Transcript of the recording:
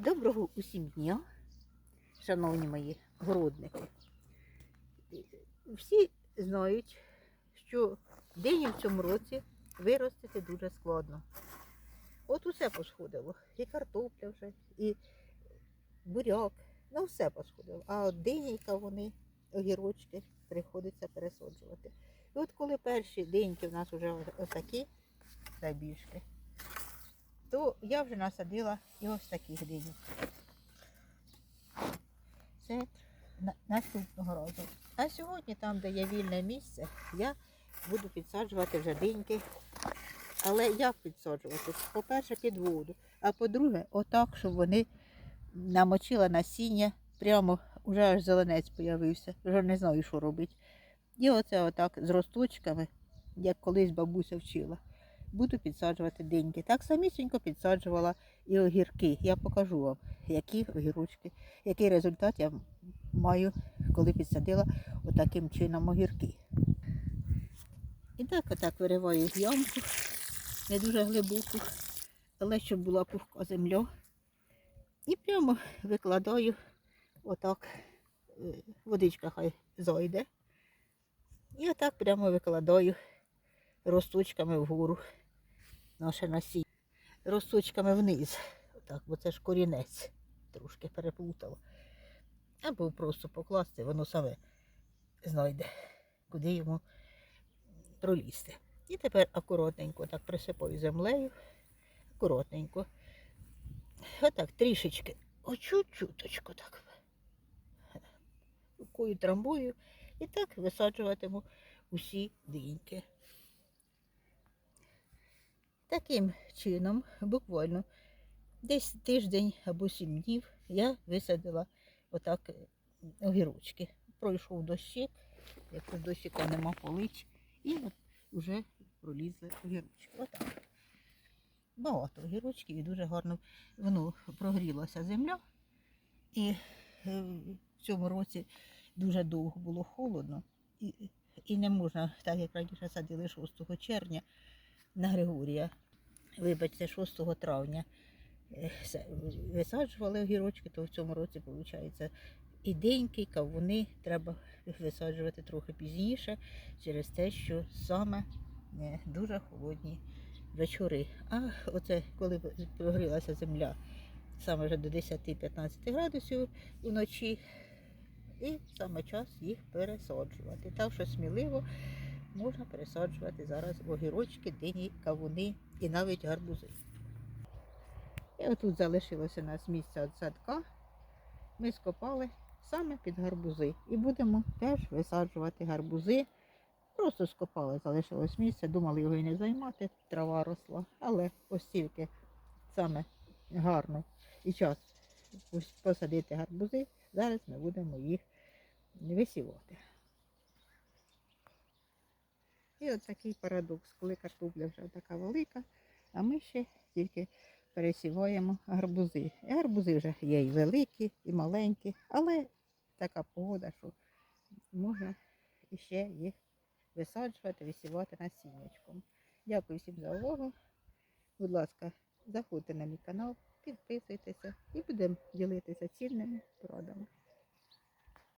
Доброго усім дня, шановні мої городники. Всі знають, що дині в цьому році виростити дуже складно. От усе посходило. І картопля вже, і буряк, ну все посходило. А от дині і кавуни, огірочки приходиться пересаджувати. І от коли перші деньки в нас вже отакі, найбільшки, то я вже насадила і ось таких динів. Це на- наступного разу. А сьогодні, там, де є вільне місце, я буду підсаджувати вже диньки. Але як підсаджувати? По-перше, під воду. А по-друге, отак, щоб вони намочила насіння, прямо вже аж зеленець появився. Вже не знаю, що робити. І оце отак з росточками, як колись бабуся вчила буду підсаджувати деньки. Так самісінько підсаджувала і огірки. Я покажу вам, які огірочки, який результат я маю, коли підсадила отаким чином огірки. І так отак вириваю ямку, не дуже глибоку, але щоб була пухка земля. І прямо викладаю отак, е, водичка хай зайде. І отак прямо викладаю росточками вгору наше насіння. Росточками вниз. Отак, бо це ж корінець. Трошки переплутала. Або просто покласти, воно саме знайде, куди йому пролізти. І тепер акуратненько так присипаю землею. Акуратненько. Отак трішечки. О, чуть-чуточку так. Рукою трамбую. І так висаджуватиму усі диньки. Таким чином, буквально десь тиждень або сім днів я висадила отак е, огірочки. Пройшов дощик, якщо дощика нема полить, і вже пролізли огірочки. Отак. Багато огірочків і дуже гарно воно прогрілася земля. І е, в цьому році дуже довго було холодно. І, і не можна, так як раніше садили 6 червня на Григорія. Вибачте, 6 травня е, висаджували огірочки, то в цьому році, виходить, і деньки, кавуни треба висаджувати трохи пізніше, через те, що саме е, дуже холодні вечори. А оце коли прогрілася земля саме вже до 10-15 градусів вночі, і саме час їх пересаджувати. Так що сміливо можна пересаджувати зараз огірочки, дині, кавуни і навіть гарбузи. І отут залишилося у нас місце від садка. Ми скопали саме під гарбузи. І будемо теж висаджувати гарбузи. Просто скопали, залишилось місце, думали його і не займати, трава росла. Але ось саме гарно і час посадити гарбузи. Зараз ми будемо їх висівати. І от такий парадокс, коли картопля вже така велика, а ми ще тільки пересіваємо гарбузи. І гарбузи вже є і великі, і маленькі, але така погода, що можна іще їх висаджувати, висівати насіннячком. Дякую всім за увагу. Будь ласка, заходьте на мій канал, підписуйтеся і будемо ділитися цінними порадами.